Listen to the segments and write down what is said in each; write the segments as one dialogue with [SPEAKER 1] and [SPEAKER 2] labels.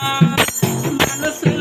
[SPEAKER 1] మనసు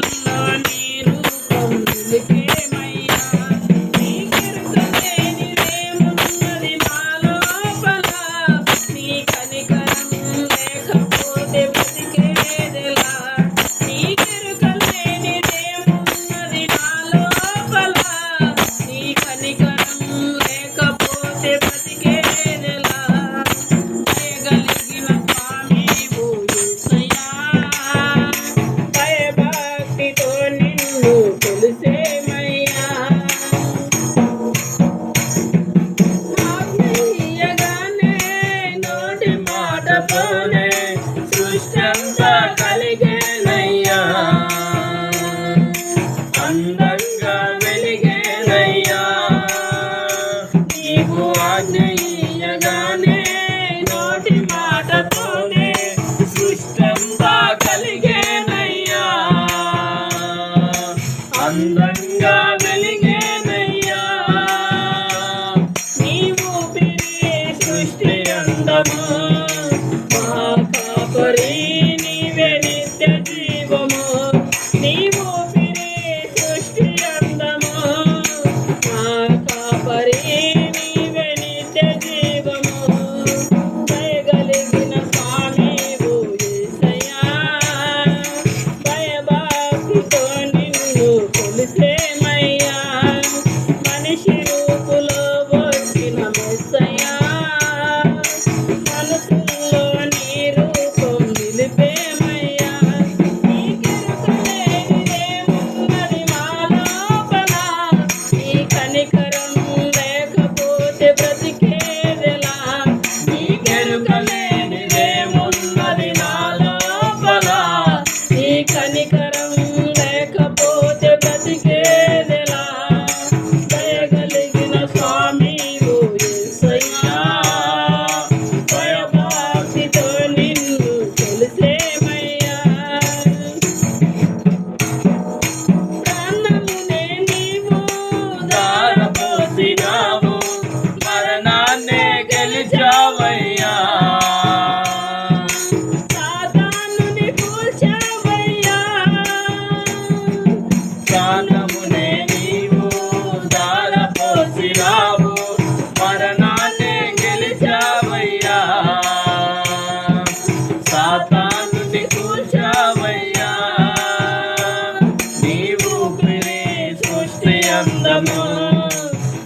[SPEAKER 1] ఆనందమా?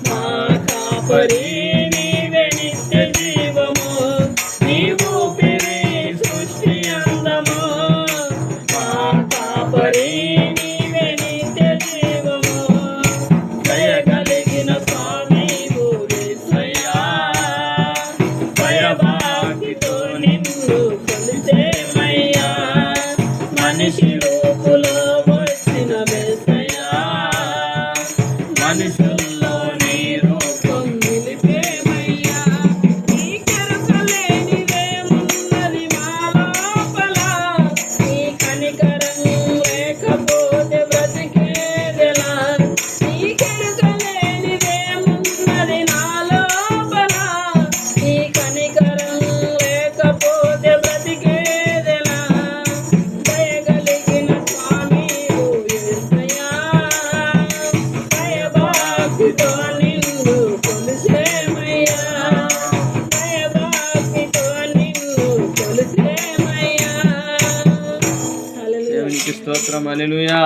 [SPEAKER 1] మా కాపరి నీవే నిత్య జీవము. అందమా. మా కాపరి నీవే నిత్య జీవము. దయగలిగిన స్వామి భూరిసయ్యా భయభాక్తితో
[SPEAKER 2] స్తోత్రం. అలెలుయా